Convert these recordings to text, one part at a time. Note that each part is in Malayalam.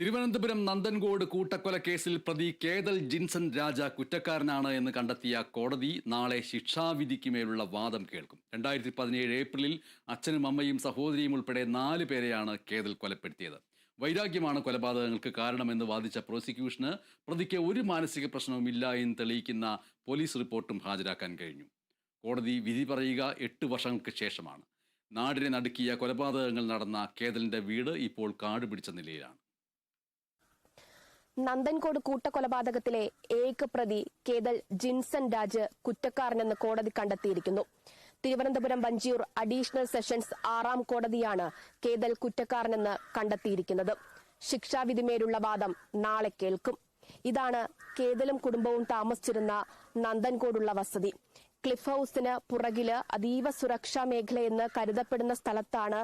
തിരുവനന്തപുരം നന്ദൻകോട് കൂട്ടക്കൊല കേസിൽ പ്രതി കേതൽ ജിൻസൺ രാജ കുറ്റക്കാരനാണ് എന്ന് കണ്ടെത്തിയ കോടതി നാളെ ശിക്ഷാവിധിക്ക് മേലുള്ള വാദം കേൾക്കും. രണ്ടായിരത്തി പതിനേഴ് ഏപ്രിലിൽ അച്ഛനും അമ്മയും സഹോദരിയും ഉൾപ്പെടെ നാല് പേരെയാണ് കേതൽ കൊലപ്പെടുത്തിയത്. വൈരാഗ്യമാണ് കൊലപാതകങ്ങൾക്ക് കാരണമെന്ന് വാദിച്ച പ്രോസിക്യൂഷന് പ്രതിക്ക് ഒരു മാനസിക പ്രശ്നവുമില്ല എന്ന് തെളിയിക്കുന്ന പോലീസ് റിപ്പോർട്ടും ഹാജരാക്കാൻ കഴിഞ്ഞു. കോടതി വിധി പറയുക എട്ട് വർഷങ്ങൾക്ക് ശേഷമാണ്. നാടിനെ നടുക്കിയ കൊലപാതകങ്ങൾ നടന്ന കേതലിന്റെ വീട് ഇപ്പോൾ കാടുപിടിച്ച നിലയിലാണ്. നന്ദൻകോട് കൂട്ടക്കൊലപാതകത്തിലെ ഏക പ്രതി കേതൽ ജിൻസൺ രാജ് കുറ്റക്കാരനെന്ന് കോടതി കണ്ടെത്തിയിരിക്കുന്നു. തിരുവനന്തപുരം വഞ്ചിയൂർ അഡീഷണൽ സെഷൻസ് ആറാം കോടതിയാണ് കേതൽ കുറ്റക്കാരനെന്ന് കണ്ടെത്തിയിരിക്കുന്നത്. ശിക്ഷാവിധിമേലുള്ള വാദം നാളെ കേൾക്കും. ഇതാണ് കേതലും കുടുംബവും താമസിച്ചിരുന്ന നന്ദൻകോടുള്ള വസതി. ക്ലിഫ് ഹൌസിന് പുറകിൽ അതീവ സുരക്ഷാ മേഖലയെന്ന് കരുതപ്പെടുന്ന സ്ഥലത്താണ്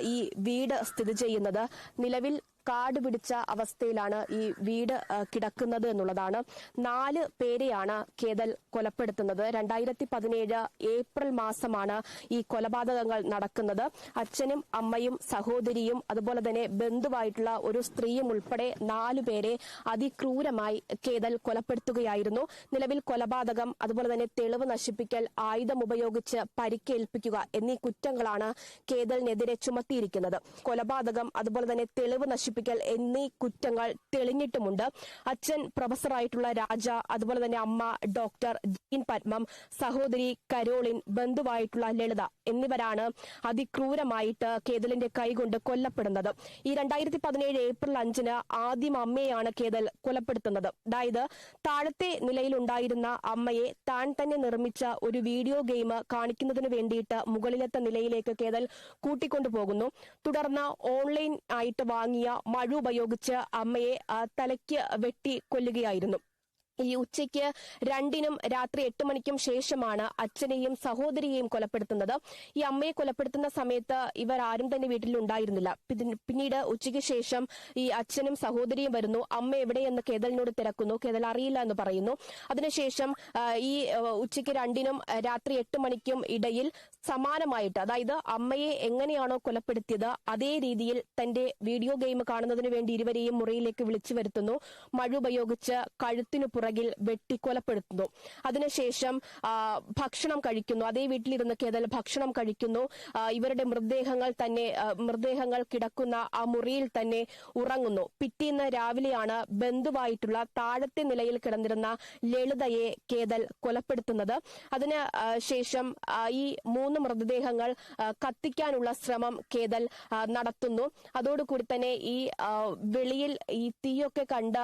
ഈ വീട് സ്ഥിതി ചെയ്യുന്നത്. നിലവിൽ കാട് പിടിച്ച അവസ്ഥയിലാണ് ഈ വീട് കിടക്കുന്നത് എന്നുള്ളതാണ്. നാല് പേരെയാണ് കേതൽ കൊലപ്പെടുത്തുന്നത്. രണ്ടായിരത്തി പതിനേഴ് ഏപ്രിൽ മാസമാണ് ഈ കൊലപാതകങ്ങൾ നടക്കുന്നത്. അച്ഛനും അമ്മയും സഹോദരിയും അതുപോലെ തന്നെ ബന്ധുവായിട്ടുള്ള ഒരു സ്ത്രീയും ഉൾപ്പെടെ നാലു പേരെ അതിക്രൂരമായി കേതൽ കൊലപ്പെടുത്തുകയായിരുന്നു. നിലവിൽ കൊലപാതകം അതുപോലെ തന്നെ തെളിവ് നശിപ്പിക്കൽ ആയുധം ഉപയോഗിച്ച് പരിക്കേൽപ്പിക്കുക എന്നീ കുറ്റങ്ങളാണ് കേതലിനെതിരെ ചുമത്തിയിരിക്കുന്നത്. കൊലപാതകം അതുപോലെ തന്നെ തെളിവ് നശിപ്പിക്കൽ എന്നീ കുറ്റങ്ങൾ തെളിഞ്ഞിട്ടുമുണ്ട്. അച്ഛൻ പ്രൊഫസറായിട്ടുള്ള രാജ അതുപോലെ തന്നെ അമ്മ ഡോക്ടർ ജീൻ പത്മം സഹോദരി കരോളിൻ ബന്ധുവായിട്ടുള്ള ലളിത എന്നിവരാണ് അതിക്രൂരമായിട്ട് കേതലിന്റെ കൈകൊണ്ട് കൊല്ലപ്പെടുന്നത്. ഈ രണ്ടായിരത്തി പതിനേഴ് ഏപ്രിൽ അഞ്ചിന് ആദ്യം അമ്മയെയാണ് കേതൽ കൊലപ്പെടുത്തുന്നത്. അതായത് താഴത്തെ നിലയിലുണ്ടായിരുന്ന അമ്മയെ താൻ തന്നെ നിർമ്മിച്ച ഒരു വീഡിയോ ഗെയിം കാണിക്കുന്നതിന് വേണ്ടിയിട്ട് മുകളിലത്തെ നിലയിലേക്ക് കേതൽ കൂട്ടിക്കൊണ്ടുപോകുന്നു. തുടർന്ന് ഓൺലൈൻ ആയിട്ട് വാങ്ങിയ മഴ ഉപയോഗിച്ച് അമ്മയെ തലയ്ക്ക് വെട്ടി കൊല്ലുകയായിരുന്നു. ഈ ഉച്ചയ്ക്ക് രണ്ടിനും രാത്രി എട്ട് മണിക്കും ശേഷമാണ് അച്ഛനെയും സഹോദരിയെയും കൊലപ്പെടുത്തുന്നത്. ഈ അമ്മയെ കൊലപ്പെടുത്തുന്ന സമയത്ത് ഇവർ ആരും തന്നെ വീട്ടിൽ ഉണ്ടായിരുന്നില്ല. പിന്നീട് ഉച്ചയ്ക്ക് ശേഷം ഈ അച്ഛനും സഹോദരിയും വരുന്നു. അമ്മ എവിടെയെന്ന് കേതലിനോട് തിരക്കുന്നു. കേതൽ അറിയില്ല എന്ന് പറയുന്നു. അതിനുശേഷം ഈ ഉച്ചയ്ക്ക് രണ്ടിനും രാത്രി എട്ട് മണിക്കും ഇടയിൽ സമാനമായിട്ട് അതായത് അമ്മയെ എങ്ങനെയാണോ കൊലപ്പെടുത്തിയത് അതേ രീതിയിൽ തന്റെ വീഡിയോ ഗെയിം കാണുന്നതിന് വേണ്ടി ഇരുവരെയും മുറിയിലേക്ക് വിളിച്ചു വരുത്തുന്നു. മഴ ഉപയോഗിച്ച് കഴുത്തിനു പുറകിൽ വെട്ടിക്കൊലപ്പെടുത്തുന്നു. അതിനുശേഷം ഭക്ഷണം കഴിക്കുന്നു. അതേ വീട്ടിലിരുന്ന് കേതൽ ഭക്ഷണം കഴിക്കുന്നു. ഇവരുടെ മൃതദേഹങ്ങൾ തന്നെ മൃതദേഹങ്ങൾ കിടക്കുന്ന ആ മുറിയിൽ തന്നെ ഉറങ്ങുന്നു. പിറ്റേന്ന് രാവിലെയാണ് ബന്ധുവായിട്ടുള്ള താഴത്തെ നിലയിൽ കിടന്നിരുന്ന ലളിതയെ കേതൽ കൊലപ്പെടുത്തുന്നത്. അതിന് ശേഷം ഈ മൂന്ന് മൃതദേഹങ്ങൾ കത്തിക്കാനുള്ള ശ്രമം കേതൽ നടത്തുന്നു. അതോടുകൂടി തന്നെ ഈ വെളിയിൽ ഈ തീയൊക്കെ കണ്ട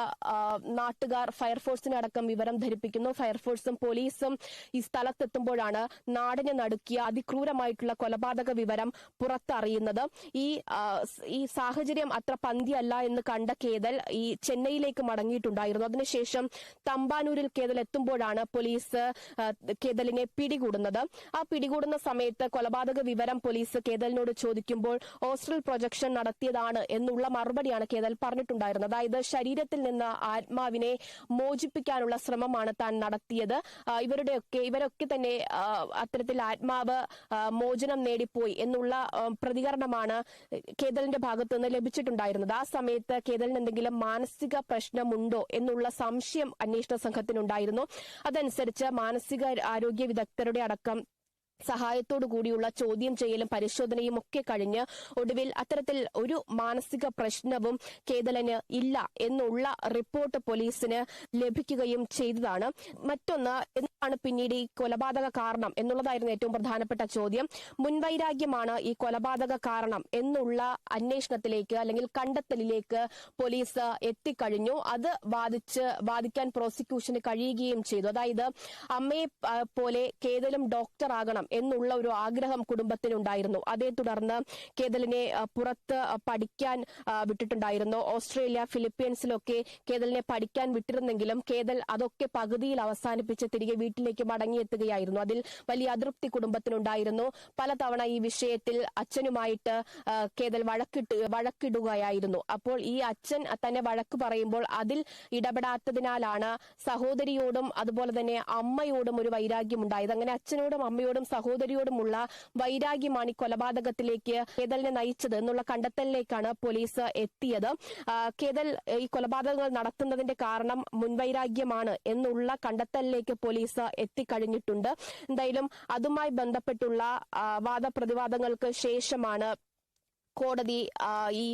നാട്ടുകാർ നാട്ടുകാർ ഫയർഫോഴ്സിനടക്കം വിവരം ധരിപ്പിക്കുന്നു. ഫയർഫോഴ്സും പോലീസും ഈ സ്ഥലത്തെത്തുമ്പോഴാണ് നാടിനെ നടുക്കിയ അതിക്രൂരമായിട്ടുള്ള കൊലപാതക വിവരം പുറത്തറിയുന്നത്. ഈ ഈ സാഹചര്യം അത്ര പന്തിയല്ല എന്ന് കണ്ട കേതൽ ഈ ചെന്നൈയിലേക്ക് മടങ്ങിയിട്ടുണ്ടായിരുന്നു. അതിനുശേഷം തമ്പാനൂരിൽ കേതൽ എത്തുമ്പോഴാണ് പോലീസ് കേതലിനെ പിടികൂടുന്നത്. ആ പിടികൂടുന്ന സമയത്ത് കൊലപാതക വിവരം പോലീസ് കേതലിനോട് ചോദിക്കുമ്പോൾ ഹോസ്റ്റൽ പ്രൊജക്ഷൻ നടത്തിയതാണ് എന്നുള്ള മറുപടിയാണ് കേതൽ പറഞ്ഞിട്ടുണ്ടായിരുന്നത്. അതായത് ശരീരത്തിൽ നിന്ന് ആത്മാവിനെ മോചിപ്പിക്കാനുള്ള ശ്രമമാണ് താൻ നടത്തിയത്. ഇവരുടെയൊക്കെ ഇവരൊക്കെ തന്നെ അത്തരത്തിൽ ആത്മാവ് മോചനം നേടിപ്പോയി എന്നുള്ള പ്രതികരണമാണ് കേതലിന്റെ ഭാഗത്തു നിന്ന് ലഭിച്ചിട്ടുണ്ടായിരുന്നത്. ആ സമയത്ത് കേതലിന് എന്തെങ്കിലും മാനസിക പ്രശ്നമുണ്ടോ എന്നുള്ള സംശയം അന്വേഷണ സംഘത്തിനുണ്ടായിരുന്നു. അതനുസരിച്ച് മാനസിക ആരോഗ്യ വിദഗ്ധരുടെ അടക്കം സഹായത്തോടു കൂടിയുള്ള ചോദ്യം ചെയ്യലും പരിശോധനയും ഒക്കെ കഴിഞ്ഞ് ഒടുവിൽ അത്തരത്തിൽ ഒരു മാനസിക പ്രശ്നവും കേതലന് ഇല്ല എന്നുള്ള റിപ്പോർട്ട് പോലീസിന് ലഭിക്കുകയും ചെയ്തതാണ്. മറ്റൊന്ന് എന്താണ് പിന്നീട് ഈ കൊലപാതക കാരണം എന്നുള്ളതായിരുന്നു ഏറ്റവും പ്രധാനപ്പെട്ട ചോദ്യം. മുൻവൈരാഗ്യമാണ് ഈ കൊലപാതക കാരണം എന്നുള്ള അന്വേഷണത്തിലേക്ക് അല്ലെങ്കിൽ കണ്ടെത്തലിലേക്ക് പോലീസ് എത്തിക്കഴിഞ്ഞു. അത് വാദിച്ച് വാദിക്കാൻ പ്രോസിക്യൂഷന് കഴിയുകയും ചെയ്തു. അതായത് അമ്മയെ പോലെ കേതലും ഡോക്ടർ ആകണം എന്നുള്ള ഒരു ആഗ്രഹം കുടുംബത്തിനുണ്ടായിരുന്നു. അതേ തുടർന്ന് കേതലിനെ പുറത്ത് പഠിക്കാൻ വിട്ടിട്ടുണ്ടായിരുന്നു. ഓസ്ട്രേലിയ ഫിലിപ്പീൻസിലൊക്കെ കേതലിനെ പഠിക്കാൻ വിട്ടിരുന്നെങ്കിലും കേതൽ അതൊക്കെ പകുതിയിൽ അവസാനിപ്പിച്ച് തിരികെ വീട്ടിലേക്ക് മടങ്ങിയെത്തുകയായിരുന്നു. അതിൽ വലിയ അതൃപ്തി കുടുംബത്തിനുണ്ടായിരുന്നു. പലതവണ ഈ വിഷയത്തിൽ അച്ഛനുമായിട്ട് കേതൽ വഴക്കിട്ട് വഴക്കിടുകയായിരുന്നു. അപ്പോൾ ഈ അച്ഛൻ തന്നെ വഴക്ക് പറയുമ്പോൾ അതിൽ ഇടപെടാത്തതിനാലാണ് സഹോദരിയോടും അതുപോലെ തന്നെ അമ്മയോടും ഒരു വൈരാഗ്യം ഉണ്ടായത് അങ്ങനെ അച്ഛനോടും അമ്മയോടും സഹോദരിയോടുമുള്ള വൈരാഗ്യമാണ് ഈ കൊലപാതകത്തിലേക്ക് കേതലിനെ നയിച്ചത് എന്നുള്ള കണ്ടെത്തലിലേക്കാണ് പോലീസ് എത്തിയത്. കേതൽ ഈ കൊലപാതകങ്ങൾ നടത്തുന്നതിന്റെ കാരണം മുൻവൈരാഗ്യമാണ് എന്നുള്ള കണ്ടെത്തലിലേക്ക് പോലീസ് എത്തിക്കഴിഞ്ഞിട്ടുണ്ട്. എന്തായാലും അതുമായി ബന്ധപ്പെട്ടുള്ള വാദപ്രതിവാദങ്ങൾക്ക് ശേഷമാണ് കോടതി ഈ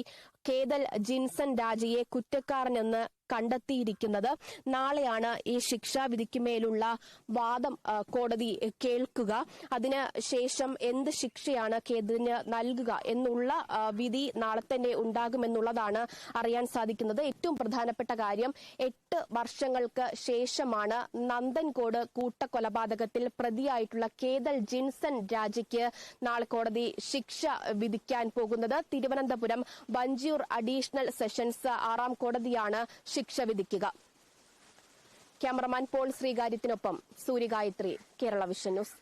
കേതൽ ജിൻസൺ രാജയെ കുറ്റക്കാരനെന്ന് കണ്ടെത്തിയിരിക്കുന്നത്. നാളെയാണ് ഈ ശിക്ഷാവിധിക്ക് മേലുള്ള വാദം കോടതി കേൾക്കുക. അതിന് ശേഷം എന്ത് ശിക്ഷയാണ് കേന്ദ്രത്തിന് നൽകുക എന്നുള്ള വിധി നാളെ തന്നെ ഉണ്ടാകുമെന്നുള്ളതാണ് അറിയാൻ സാധിക്കുന്നത്. ഏറ്റവും പ്രധാനപ്പെട്ട കാര്യം എട്ട് വർഷങ്ങൾക്ക് ശേഷമാണ് നന്ദൻകോട് കൂട്ടക്കൊലപാതകത്തിൽ പ്രതിയായിട്ടുള്ള കേതൽ ജിൻസൺ രാജയ്ക്ക് നാളെ കോടതി ശിക്ഷ വിധിക്കാൻ പോകുന്നത്. തിരുവനന്തപുരം വഞ്ചിയൂർ അഡീഷണൽ സെഷൻസ് ആറാം കോടതിയാണ് ശിക്ഷ വിധിക്കുക. ക്യാമറമാൻ പോൾ ശ്രീകാര്യത്തിനൊപ്പം സൂര്യഗായത്രി കേരള വിഷൻ ന്യൂസ്.